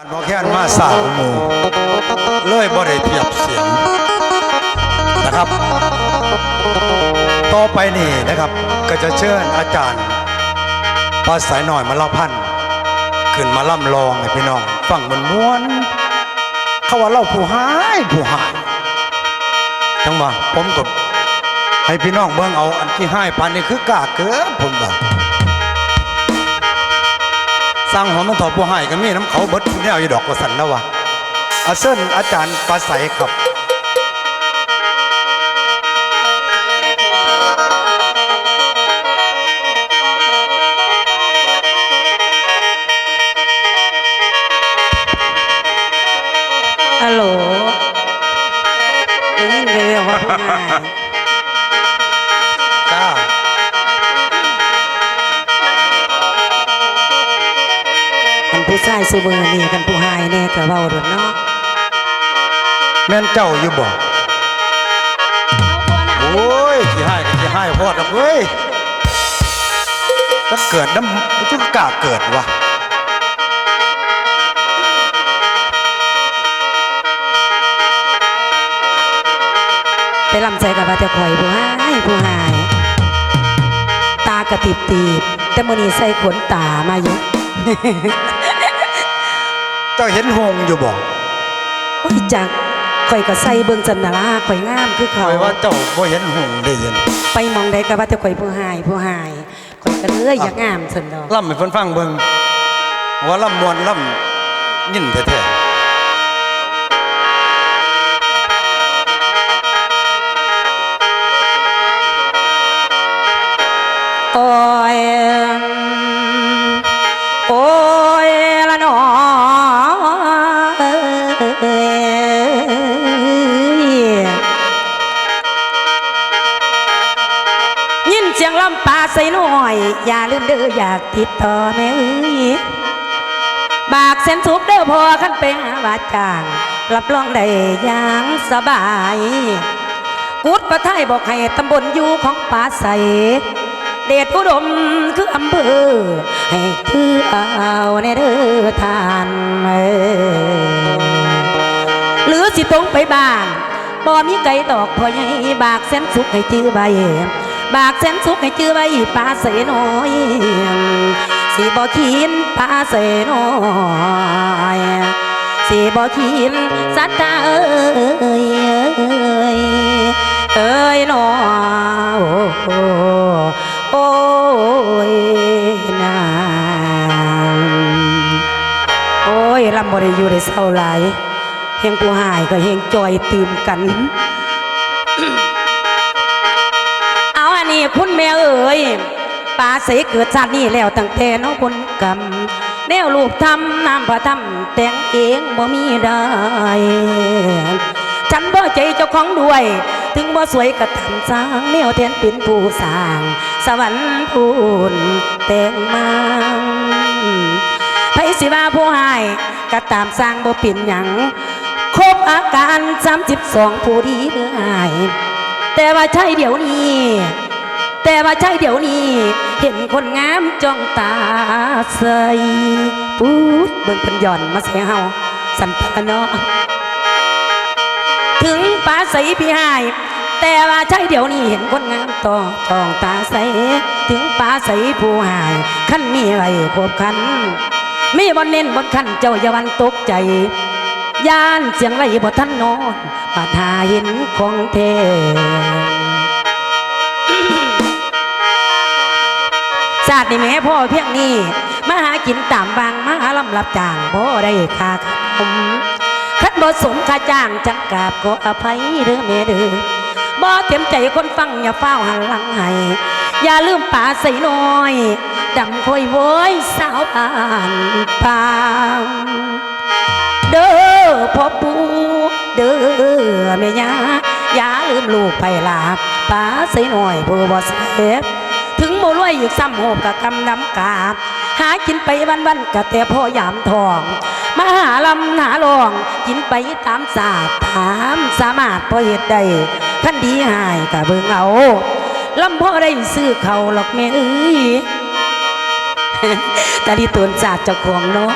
อันบ่แค่นมาสาวมูเลยบ่ได้เทียบเสียงนะครับ ต่อไปนี่นะครับ ก็จะเชิญอาจารย์ภาษายหน่อยมาเล่าพันขึ้นมาล่ำลองให้พี่น้องฟังมันม้วน เขาว่าเล่าผู้หายผู้หายจังหวะผมก็ให้พี่น้องเบิ่งเอาอันที่ให้พันนี่คือกล้าเกินผมบอก สร้างหอมต้องถอดผู้ให้ก็มีน้ำเขาเบิดแนวอยู่ดอกกระสันแล้ววะอาเส้นอาจารย์ปลาใสครับ กันผู้ชายสูมือนี่กันผู้หายแน่ก็เว้าโดดเนาะแม่นเจ้าอยู่บ่โอ้ยที่ให้ก็ที่ให้พอดอกเว้ยถ้าเกิดน้ำจะกล้าเกิดวะไปลำใจกับว่าจะคอยผู้หายผู้หาย ตากระติบตีบแต่มือนี้ใส่ขนตามาอยู่ เจ้าเห็นหงอยู่บ่โอ้ยจักข่อยก็ใส่เบิ่งจันนาราข่อยงามคือคเขาอยว่าเจ้าบ่เห็นหงได้ยินไปมองใดก็ว่าจะข่อยผู้หายผู้หายข่อยก็เลยอยากงามซั่นดอกล่ำให้เพิ่นฟังเบิ่งว่าล่ำมวนล่ำยินแท้โยินเสียงลำปลาใส่หน่อย อย่าลืมเด้ออยากติดต่อแม่เอ้ยบากเส้นสุกเด้อพอขั้นไปหาบาดจางรับรองได้อย่างสบาย กุดประไทยบอกให้ตำบลอยู่ของป่าใส เดชอุดมคืออำเภอให้ถือเอาในเด้อทานเอ้ยหรือสิตรงไปบ้านบ่มีไก่ตอกพอใหญ่บากแสนสุขให้จื้อใบ บากแสนสุขให้จื้อใบป่าเสน้อยสิบ่ขีนป่าเสน้อยสิบ่ขีนสัตตาเอ้ยเอ้ยเอ้ยน้อโอ้โอ้ยนางโอ้ยลำบริอยู่ได้เศร้าหลายเฮงผู้หายก็เฮงจอยตื่มกัน แม่เอ๋ยป่าเสเกิดชาตินี้แล้วตั้งแต่น้องคนกำแนวลูกทำน้ำพระทำแต่งเองบ่มีได้ฉันบ่ใจเจ้าของด้วย ถึงบ่สวยก็ทำสร้างแนวแทนเป็นผู้สร้าง สวรรค์พูนแต่งมาไผสิว่าผู้ให้ก็ตามสร้างบ่เป็นหยังครบอาการ32ผู้ดีเนื้อหาย แต่ว่าใช่เดี๋ยวนี้ แต่ว่าใช่เดี๋ยวนี้ เห็นคนงามจ้องตาใสปูดเบิ่งเพิ่นหย่อนมาใส่เฮาสันตะเนาะถึงป่าใสพี่หายแต่ว่าใช่เดี๋ยวนี้เห็นคนงามต่อจองตาใส ถึงป่าใสผู้หายขั้นมีไว้ครบคันมีบนเน้นบนคันเจ้าอย่าวันตกใจย่านเสียงไรบ่ทันนอนปาทาเห็นของเท ศาตร์นี่แม่พ่อเพียงนี้มาหากินตามบางมาหาลำรับจ้างพ่อได้ค่าขนมคันบ่สมค่าจ้างจังกราบก็อภัยเด้อแม่เด้อบ่เต็มใจคนฟังอย่าเฝ้าหันหลังให้อย่าลืมป่าใส่น้อยดำคอยโวยสาวบ้านปางเด้อพ่อปู่เด้อแม่ยาอย่าลืมลูกไปลาป้าใส่หน่อยผู้บ่เสพ รวยอยู่ซ้ำโหบกะกำน้ำกาบหากินไปวันวันๆกะแต่พ่อยามทอง มาหาลำหาลอง กินไปตามศาสตร์ถามสามารถพอเหตุใดขั้นดีหายกะเบิ่งเอาลำพ่อได้ซื้อเขาหรอกแม่เอ้ยตาลีตนศาสตร์เจ้าของเนาะ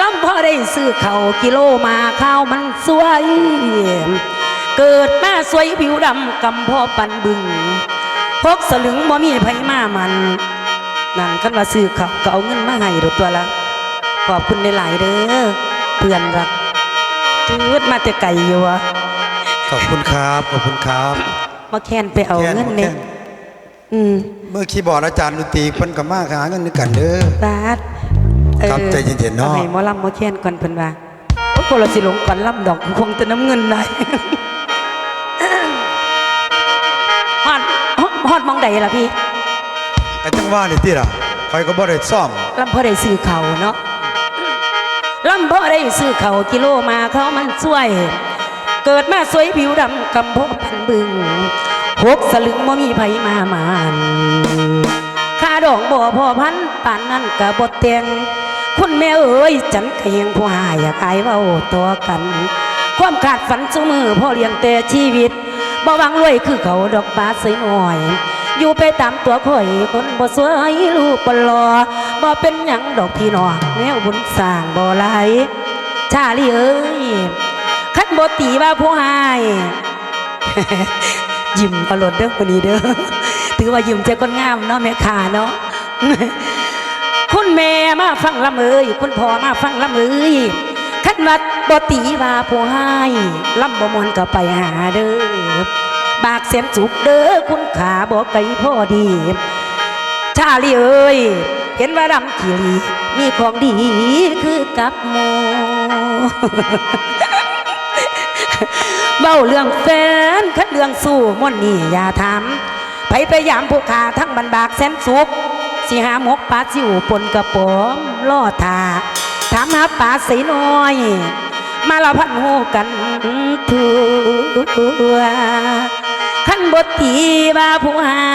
ลำพ่อได้ซื้อเขากิโลมาข้าวมันสวย เกิดมาสวยผิวดำกำพ่อปันบึง พกสลึงบ่มีไผมามันนั่นคันว่าซื้อเขาวก็เอาเงินมาให้เดอตัวละขอบคุณหลายๆเด้อเพื่อนรักจืดมาแต่ไก่อยู่วะขอบคุณครับขอบคุณครับมาแค้นไปเอาเงินเนี่ยแค่อืมเมื่อคีย์บอร์ดอาจารย์ดนตรีเพิ่นก็มาหาเงินด้วยกันเด้อบาดออครับใจเย็นๆเนาะอให้หมอลำหมอแค้นก่อนเพิ่นว่าโอ้คนเราสิหลงก่อนลำดอกคงจะน้ำเงินได้ อดฮอดมองใดล่ะพี่ก็จังว่านี่ติล่ะคอยก็บ่ได้ซ่อมลำพ่อได้ซื้อเขาเนาะลำพ่อได้ซื้อเขากิโลมาเขามันสวย เกิดมาสวยผิวดำกำโพพันบึงหกสลึงบ่มีไผมามานค่าดอกบ่พอพันป่านนั้นกะบ่เตียงคุณแม่เอ๋ยฉันก็ยังผู้หายอยากอายเว้าตัวกัน ความขาดฝันซุมือพ่อเลี้ยงแต่ชีวิต บ่วังรวยคือเขาดอกบาสยหน่อย อยู่ไปตามตัวข่อยคนบ่สวยลูกบ่หลอบ่เป็นหยังดอกพี่น้องแนวบุญสร้างบ่ไหลชาลีเอ้ยคันบ่ตีว่าผู้หายยิ้มตลอดเด้อคนนี้เด้อถือว่ายิ้มเจ้าคนงามเนาะแม่ขาเนาะคุณแม่มาฟังลำเอ้ยคุณพ่อมาฟังลำเอ้ยขันวัด บ่ตีว่าผู้ให้ลำบ่มวนก็ไปหาเด้อบากเสียนสุกเด้อคุณขาบ่ไกลพ่อดี ชาลีเอ้ย เห็นว่าดำขีรีมีของดีคือกับโมเบ้าเรื่องแฟนคัดเรื่องสู้ม่นนี่อย่าถามไปพยายามผู้ขาทั้งบันบากแสนสุกสิหาหมกปลาสิวปนกระป๋อมล่อทาถามหาปลาสีน้อย มาละพันหูกันทั่วขั้นบทตีว่าผู้ให้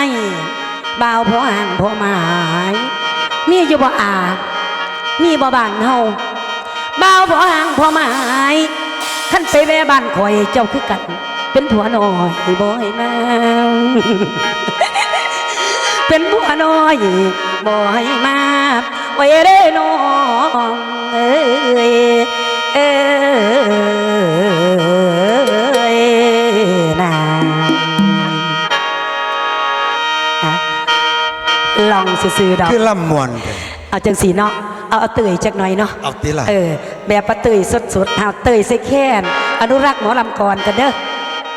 บ่าวผู้ห่างผู้หมาย มีอยู่บ่อามีบ่บ้านเฮาบ่าวผู้ห่างผู้หมายขันไปแม่บ้านคอยเจ้าคือกัน เป็นผัวน้อยบ่ให้มาเป็นผัวน้อยบ่ให้มาโอ้ยเด้น้องเอ้ย ซื่อๆดอกคือล่ำมวนเด้อ เอาจังสีเนาะเอาเอาเตยจักหน่อยเนาะเอาติล่ะ เออแบบปะเตยสดๆเอาเตยใส่แค้นอนุรักษ์หมอลำก่อนกันเด้อ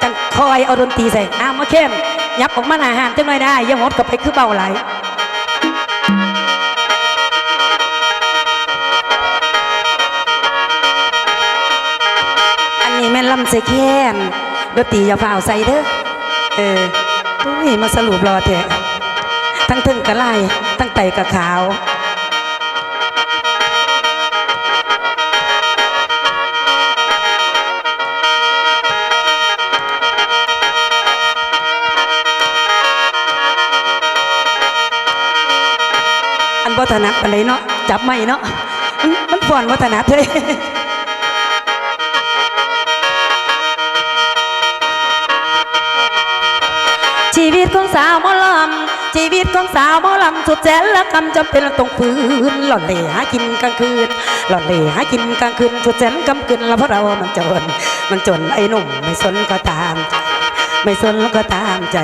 จังคอยเอาดนตรีใส่อ้าวมาเข้มยับออกมาหน้าหานจังหน่อยได้อยังหมดกับไปคือเบาไหลาย อันนี้แม่นลำใส่แค้นดนตรีอย่าฝ่าวใส่เด้อ เอออุ้ยมาสรุปรอเถอะ ทั้งถึงกระไล่ทั้งไตกระขาวอันวัฒนัดอะไรเนาะจับไม่เนาะมันมันฟอนวัฒนัดเลยชีวิตของสาวมอลำ ชีวิตของสาวหมอลำสุดแสนละคำจำเป็นต้องฝืนหล่อนเหล่หากินกลางคืน หล่อนเหล่หากินกลางคืนสุดแสนกำคืนแล้วเพราะเรามันจน มันจนไอ้หนุ่มไม่สนก็ตามใจไม่สนก็ตามใจ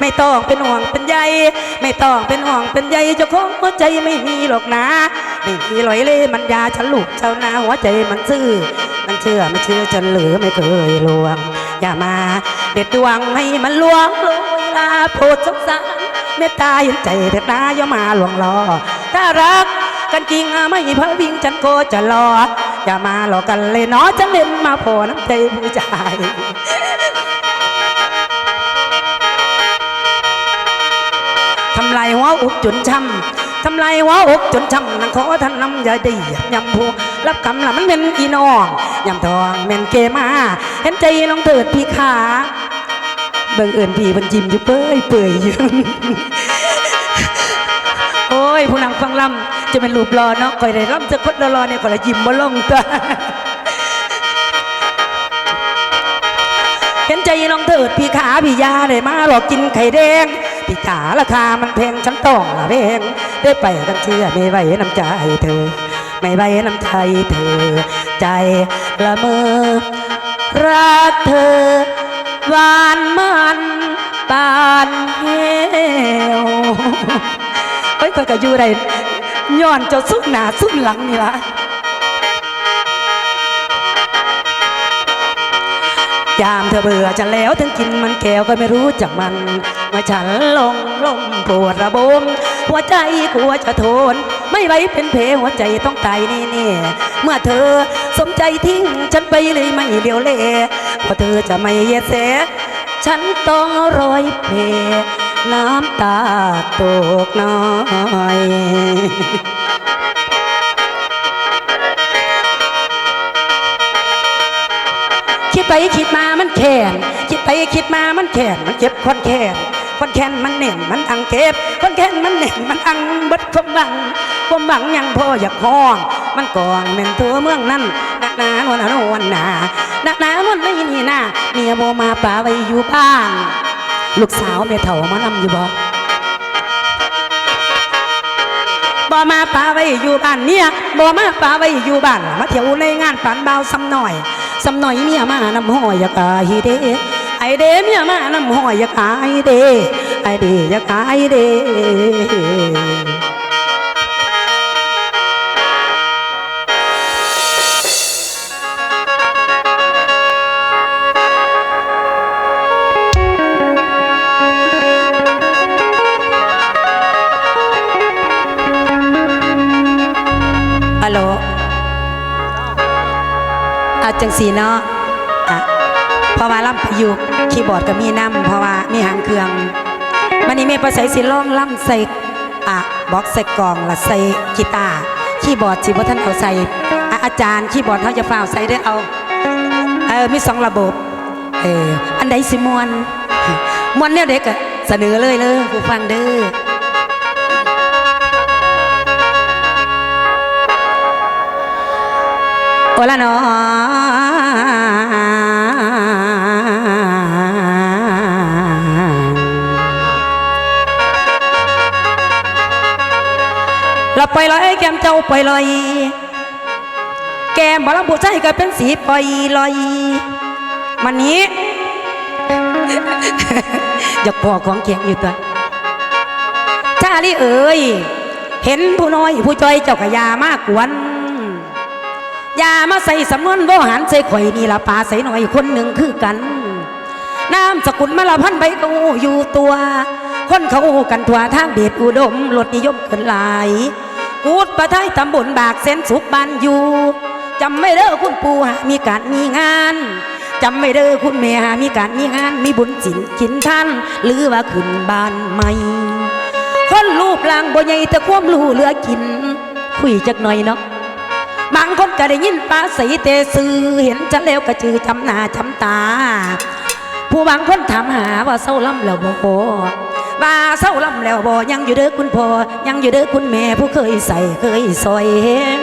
ไม่ต้องเป็นห่วงเป็นใยไม่ต้องเป็นห่วงเป็นใยเจ้าของหัวใจไม่มีหรอกนะ ไม่มีลอยเล่มันยาฉันลูกชาวนาหัวใจมันซื่อ มันเชื่อไม่เชื่อฉันหรือไม่เคยลวง อย่ามาเด็ดดวงให้มันลวงโลยลาโปรดสงสาร เมตตาเห็นใจเถิดนะอย่ามาหลวงล้อถ้ารักกันจริงไม่เพ้อวิ่งฉันก็จะรออย่ามาหลอกกันเลยเนาะฉันเล่นมาพอน้ำใจผู้ชายทำลายหัวอกจนช้ำทำลายหัวอกจนช้ำนังขอท่านนำอย่าได้ยำผู้รับกรรมละมันเป็นอีน้องยำทองแม่นเกมา เห็นใจน้องเถิดพี่ขา เบิ่งเอื่นพี่เพิ่นยิ้มอยู่เปื่อยเปื่อยอยู่โอ้ยผู้นำฟังลำจะเป็นรูปรอเนาะคอยได้ลำจะคดรอเนี่ยคอยละยิ้มบ่ลงตัวเห็นใจน้องเถิดพี่ขาพี่ยาได้มาหลอกกินไข่แดงพี่จ๋าราคามันแพงฉันต้องละแพงได้ไปกันเชื่อไม่ไหวน้ำใจเธอ ไม่ใบน้ำใจเธอ ใจละเมอรักเธอ หวานมันปานเฮวเอ้ยก็กะอยู่ไรย้อนเจ้าสุกหนาสุกหลังนี่ละยามเธอเบื่อจะแล้วถึงกินมันแก้วก็ไม่รู้จักมันเมื่อฉันลงลมปวดระบมหัวใจกลัวจะทน ไม่ไหวเป็นเพหัวใจต้องตายแน่ๆเมื่อเธอสมใจทิ้งฉันไปเลยไม่เดียวเล่เพราะเธอจะไม่เยแสฉันต้องรอยเพน้ำตาตกน้อยคิดไปคิดมามันแค้นคิดไปคิดมามันแค้นมันเจ็บคนแค้น คนแค้นมันเหน่นมันอังเก็บคนแค้นมันเหน่นมันอังบิดความหวังความหวังยังพออยากห้อง มันก่อนแม่นตัวเมืองนั้นนักหนานวันนวันหนานักหนาวันนี้นี่นาเมียโบมาป่าไว้อยู่บ้าน ลูกสาวแม่เฒ่ามานำอยู่บ่บ่มาป่าไว้อยู่บ้านเนี่ยบ่มาป่าไว้อยู่บ้านมาเที่ยวในงานปานเบาซ้ำหน่อยซ้ำหน่อยเมียมานำห้อยอยากอายเด้ อเด้เมียมาน้ำหอยอยากอายเด้ไอเด้อยากอายเด้ฮัลโหลอาจังสีเนาะ เพราะว่าล่ำประยุกต์คีย์บอร์ดก็มีน้ำเพราะว่ามีหางเครื่องมันนี่แม่ประใส่สิร้องล่ำใส่อะบ็อกใส่กล่องละใส่กีตาร์คีย์บอร์ดสิบ่ท่านเอาใส่อาจารย์คีย์บอร์ดเขาจะฝ่าใส่ได้เอาเออมีสองระบบเอออันใดสิมวนมวนเนี่ยเด็กเสนอเลยเลยผู้ฟังเด้อโอละเนาะ เราปลอยแก้มเจ้าไปลอย แก้มบอลบุใจก็เป็นสีปล่อยลอย มันนี้ อยากพอของเขียงอยู่ตัวชาลีเอ๋ยเห็นผู้น้อยผู้จอยเจ้ากะยามากกวนยามาใส่สำนวนโวหารใส่ข่อยนี่ละปลาใส่หน่อยคนหนึ่งคือกันน้ำสกุลมาละพันใบกูอยู่ตัว คนเขากันทั่วทางเดชอุดมลดนิยมเกินหลาย กูดประทายตำบลบากเส้นสุกบานอยู่จำไม่เด้อคุณปู่หามีการมีงานจำไม่เด้อคุณแม่หามีการมีงานมีบุญสินกินท่านหรือว่าขึ้นบ้านใหม่คนรูปร่างบ่ใหญ่แต่ความรู้เหลือกิน คุยจักหน่อยเนาะบางคนก็ได้ยินปลาใสเตซื้อเห็นจะแล้วก็จือจำหน้าจำตา ผู้บางคนถามหาว่าเศร้าล่ำแล้วบ่ ว่าเศร้าลำแล้วบ่ยังอยู่เด้อคุณพ่อยังอยู่เด้อคุณแม่ผู้เคยใส่เคยซอยเห็น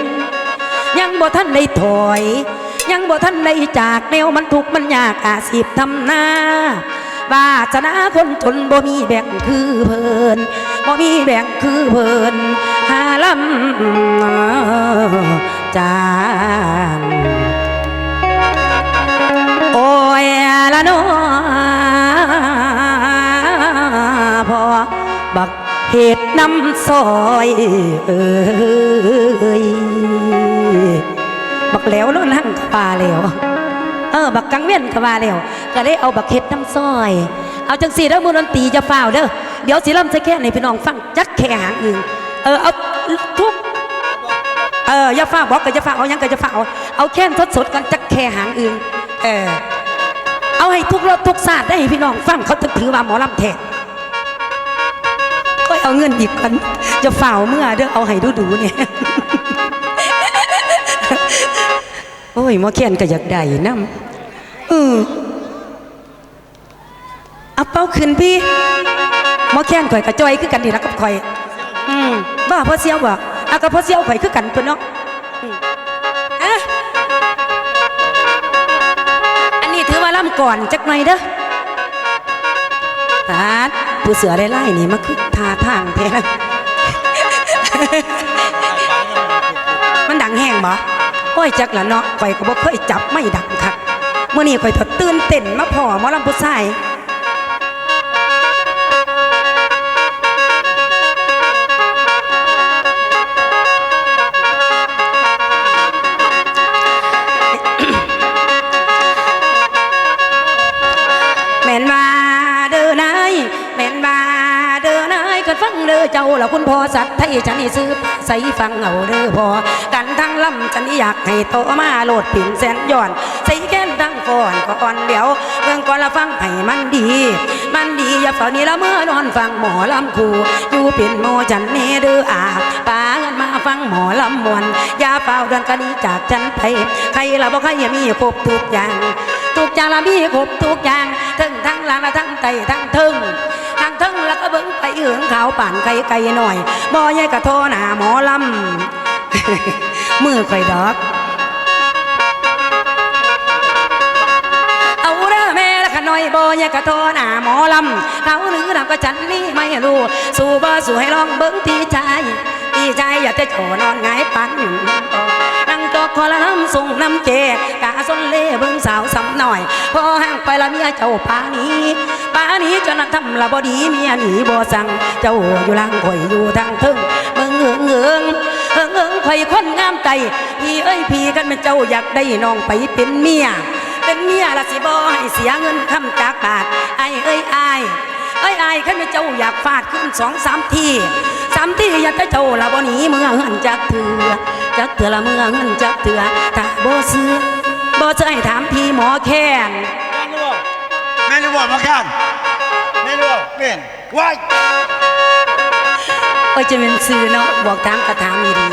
ยังบ่ท่านได้ถอย ยังบ่ท่านได้จากแนวมันทุกมันยากอาชีพทำหน้าบาสนาคนจนบ่มีแบ่งคือเพิ่นบ่มีแบ่งคือเพิ่นหาลำจาง น้ำซอยเอ้ยบักแล้วโล้วนั่งกว่าแล้วเออบักกังเวียนกว่าแล้วก็เลยเอาบักเฮ็ดน้ำซอย เอาจังสีเด้อมือดนตรีจะฝ้าเด้อเดี๋ยวสิลำใส่แค่ในพี่น้องฟังจักแค่หางอื่นเออเอาทุกเออย่าฝ้าบอกก็จะฝ้าเอายังก็จะฝ้าวเอาแค่นสดๆกันจักแค่หางอื่นเออเอาให้ทุกรสทุกศาสตร์ได้ให้พี่น้องฟังเขาถึงถือว่าหมอลำแท้ เอาเงินอีกกันจะฝ้าเมื่อเด้อเอาให้ดูๆเนี่ยโอ้ยมอเขียนก็อยากได้น้ำเออเอาเป้าขึ้นพี่มอเขียนข่อยกระจอยคือกันนี่ละกับข่อย อืมบ้าพ่อเสียวบ่เอากับพ่อเสียวข่อยคือกันตัวเนาะอันนี้ถือว่าล่ำก่อนจักหน่อยเด้อตาด ผู้เสือไล่ไล่นี่มาคือทาทางแท้นะมันดังแห้งบ่โอ้ยจักละเนาะข่อยก็บ่เคยจับไม่ดังคักเมื่อนี้ข่อยถอดตื่นเต้นมาพ่อมอลำผู้ชาย สัตว์ไทยฉันนี่ซื้อใส่ฟังเอาเด้อพอ กันทั้งลำฉันนี่อยากให้โตมาโหลดปิ่นแสนย้อน ใส่แก้นทั้งฟอนก่อนเดี๋ยวเรื่องก่อนละฟังให้มันดี มันดีอย่าเฝ้านี้ละเมื่อนอนฟังหมอลำคูอยู่เป็นโมฉันนี่เด้ออาปาเงินมาฟังหมอลำมวนอย่าเฝ้าเดินกันนี้จากฉันไปใครละบ่ใครอย่ามีครบทุกอย่างทุกอย่างละมีครบทุกอย่างทั้งทั้งหลังและทั้งไตทั้งทึงทั้งทึงแล้วก็ เบิ้เอืองขาวป่านไก่ไก่หน่อยบ่ใหญ่กะโทหนาหมอลำมือค่อยดอกเอาเด้อแม่ละขน้อยบ่อยากกะโทหน้าหมอลำเขาหรือลำก็ฉันนี่ไม่รู้ สู้บ่สู้ให้ลองเบิ้งที่ใจที่ใจอย่าจะโจนอนหงายปันอยู่นั่งจ อกคอละน้ำส่งน้ำเจกาสนเล่เบิ้งสาวสำหน่อย พอห่างไปละเมียเจ้าปานี้ปานี้จนทำละบ่ดีเมียหนีบ่สั่งเจ้าอยู่ล่างข่อยอยู่ทางทึ่งเบิ่งเหืองเหืองเหืองเหืองข่อยคนงามใจพี่เอ้ยพี่กันเป็นเจ้าอยากได้น้องไปเป็นเมีย เป็นเมียละสิบ่ให้เสียเงินคำจากบาทไอ้เอ้ยไอ้เอ้ยไอ้ายขันเจ้าอยากฟาดขึ้นสองสามทีสามทีอยากจะเจ้าละบ่หนีเมื่อเงินจักเถือ จักเถือละเมื่อเงินจักเถือถ้าบ่ซื้อบ่จะให้ถามพี่หมอแค้นแม่นบ่มากันแม่นบ่เป็นว้ายเอ้ยจะเป็นซื้อเนาะบอกถามกระถามอีดี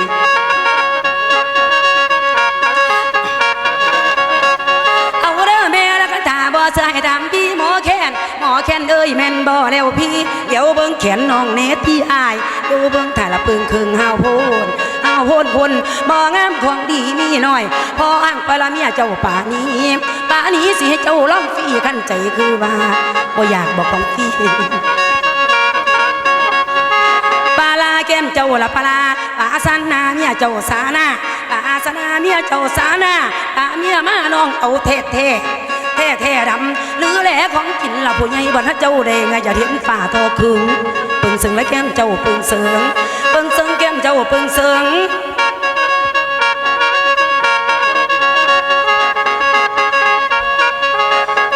เอาเด้อแม่แล้วก็ตาบ่จะให้ถามพี่หมอแค้นหมอแค้นเอ้ยแม่นบ่แล้วพี่ เดี๋ยวเบิ่งแขนน้องเนตที่อายดูเบิ่งถ่ายละปึงคึงห้าวโพน โพนคนบ่งามของดีมีน้อยพออ้างไปละเมียเจ้าป่านี้ป่านี้สิให้เจ้าลองฟรีกันใจคือว่าบ่อยากบอกของฟีปลาลาแก้มเจ้าละปลาปลาสันนาเมียเจ้าสานาปลาสนาเมียเจ้าสานาปลาเมียมาน้องเอาเทเทเทเทดำหรือแหล่ของกินละผู้ใหญ่บ่ทัเจ้าเด้งอย่าเห็นฝ่าทอคึงปึงซึ่งและแก้มเจ้าปึงเสืองปึงซึ่ง เจ้าปึงเสือง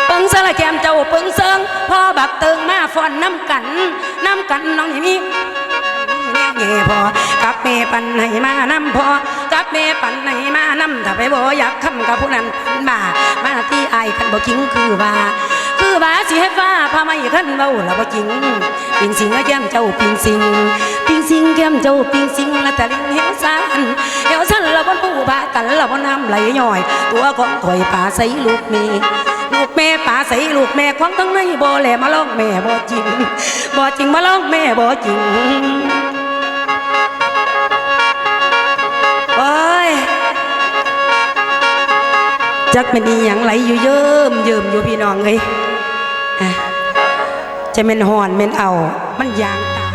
ปึงสละแกมเจ้าปึงเสืองพ่อบักเติงมาฟอนน้ำกันน้ำกันน้องอย่างนี้แม่เย่พอกับแม่ปันให้มานำพอกับแม่ปันให้มานำถ้าไปบ่อยากคำกับผู้นั้นเป็นบ้ามาที่ไอคันบ่จริงคือว่า คือว่าสิให้ฟ้าพาไม่คันเว้าละบ่จริงปิงสิงแก้มเจ้าปิงสิงปิงสิงแก้มเจ้าปิงสิงและตะลิงเหี่ยวซันเหี่ยวซันละบนผู้ากันละบนน้ำไหลย่อย ตัวของข่อยป่าใสลูกเมลูกแม่ป่าใสลูกแม่ของทั้งในบ่แลมาลองแม่บ่จริงบ่จริงมาลองแม่บ่จริงโอ้ยจักเป็นอีหยังไหลอยู่เยิ้มเยิ้มอยู่พี่น้องเลยอะ จะเป็นหอนเป็นเอา มันยางตา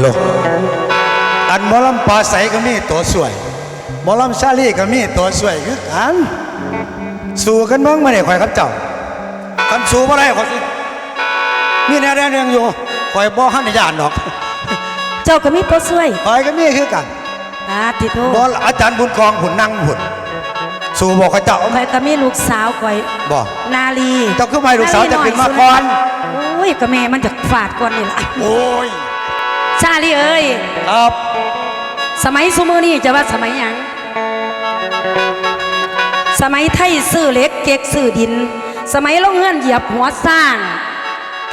โลกอันมอลำปลาใสก็มีตัวสวยมอลำชาลีก็มีตัวสวยคือกันสู้กันบ้างมาเนี่ยคอยครับเจ้ากันสู้บ่ได้ขอสิมีแนวแนวเรื่องอยู่ คอยบ่หันยานดอก เจ้าก็มีตัวช่วยคอยก็มีคือกันอาติโทบ่อาจารย์บุญกองหุ่นนั่งหุ่นสู้บอกเขาเจ้าคอยก็มีลูกสาวคอยบ่นาลีเจ้าคือไม่ลูกสาวจะเป็นมาก่อนโอ้ยก็แม่มันจะฝาดก่อนนี่ล่ะโอ้ยชาลีเอ้ยครับสมัยสมือนี่จะว่าสมัยหยังสมัยไทยซื้อเหล็กเก็กซื้อดิน สมัยลงเงินเหยียบหัวสร้าง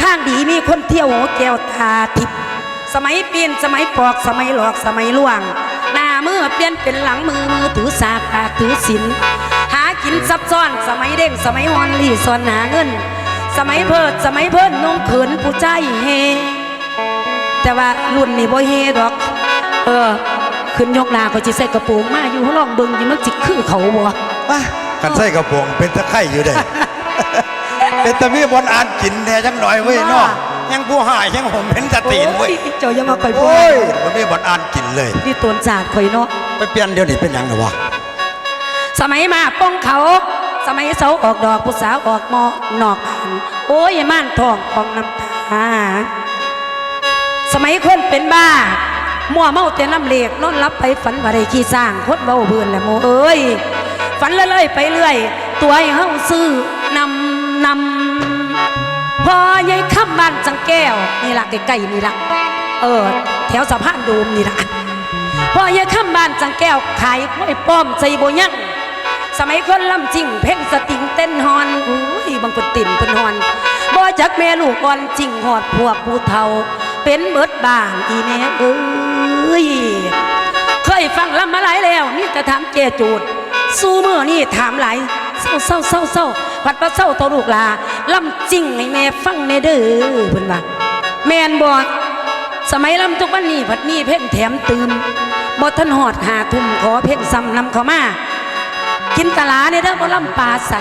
ทางดีมีคนเที่ยวหัวแก้วตาทิพย์สมัยเปลี่ยนสมัยปอกสมัยหลอกสมัยล่วง หน้ามือเปลี่ยนเป็นหลังมือมือถือสากปากถือศิลหากินซับซ้อนสมัยเด้งสมัยฮอนลี่ซอนหาเงิน สมัยเพิดสมัยเพิ่นนุ่งเขินผู้ใจเฮแต่ว่ารุ่นนี่บ่เฮดอก เออขึ้นยกหนาเขาจิใส่กระโปรงมาอยู่ลองเบิ่งอยู่มันจิคือเขาบ่มากันใส่กระโปรงเป็นตะไคร่อยู่ได้ เป็นตะมีบอลอ่านกินแน่จังหน่อยเว้ยเนาะยังผู้หายยังผมเห็นแตะตีนเว้ยโอ้เจ้าอย่ามาข่อยพูโอ้ยดมันมีบอลอ่านกินเลย นี่ตัวศาสตร์ข่อยเนาะไปเปลี่ยนเดี๋ยวนี้เป็นหยังเหรอวะสมัยมาป้องเขา สมัยเสาออกดอกผู้สาวออกหมอกนอกหันโอ้ยม่านทองของน้ำตาสมัยคนเป็นบ้ามัวเมาแต่น้ำเหล็กนอนรับไปฝันว่าได้ขี้สร้างคดเบาเบือนแหละโมเอ้ยฝันเรื่อยๆไปเรื่อย ตัวให้เฮาซื้อนำ นำพอยายข้ามบ้านจังแก้วนี่ละใกล้ๆนี่ละเออ แถวสะพานโดมนี่ละพอยายข้ามบ้านจังแก้วขายกล้วยป้อมใส่โบยังสมัยคนลำจริง เพ่งสติงเต้นฮอนอุ้ยบางคนติ่นเป็นฮอนบ่จักแม่ลูกอ่อนจริงหอดพวกผู้เฒ่า เป็นเบิดบ้านอีแม่เอ้ยเคยฟังลำมาหลายแล้วนี่จะถามเจจูดสู้เมื่อนี่ถามหลายเศร้าเศร้าเศร้าเศร้า ผัดประเศร้าตัวลูกหลาลำจริงให้แม่ฟังในเด้อเพิ่นว่าแม่นบ่สมัยลำทุกวันนี้ผัดมีเพ่งแถมตืมบ่ทันหอดหาทุ่มขอเพ่งซ้ำนำเขามากินตะลาเนี่ยเด้อบ่ลำปลาใส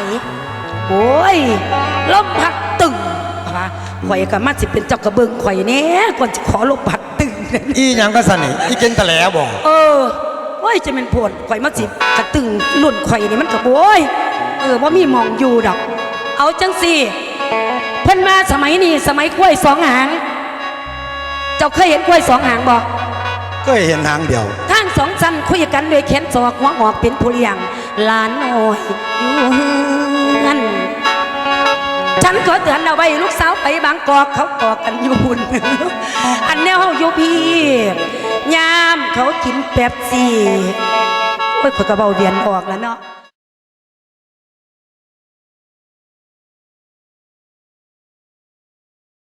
โอ้ยลมพัดตึงว่าข่อยก็มาสิเป็นเจ้ากระเบิงข่อยแน่ก่อนจะขอลมพัดตึงอีหยังก็สนิอีกินตะแหลบ่เออโอ้ยจะเป็นผลข่อยมาสิกระตึงรุ่นข่อยนี่มันก็โอ้ย เออว่ามีหมองอยู่ดอก เอาจังสิเพิ่นมาสมัยนี้สมัยกล้วยสองหาง เจ้าเคยเห็นกล้วยสองหางบ่ก็เห็นหางเดียวทางสองสันคุยกันด้วยแขนศอกหัวออกเป็นผู้เลี้ยงหลานน้อยอยู่เฮือนฉันขอเตือนเอาไว้ลูกสาวไปบางกอกเขากอกกันอยู่หุ่นอันแนวเฮาอยู่พี่ยามเขากินแป๊บซี่โอ้ยขอยกระเบาเวียนออกแล้วเนาะ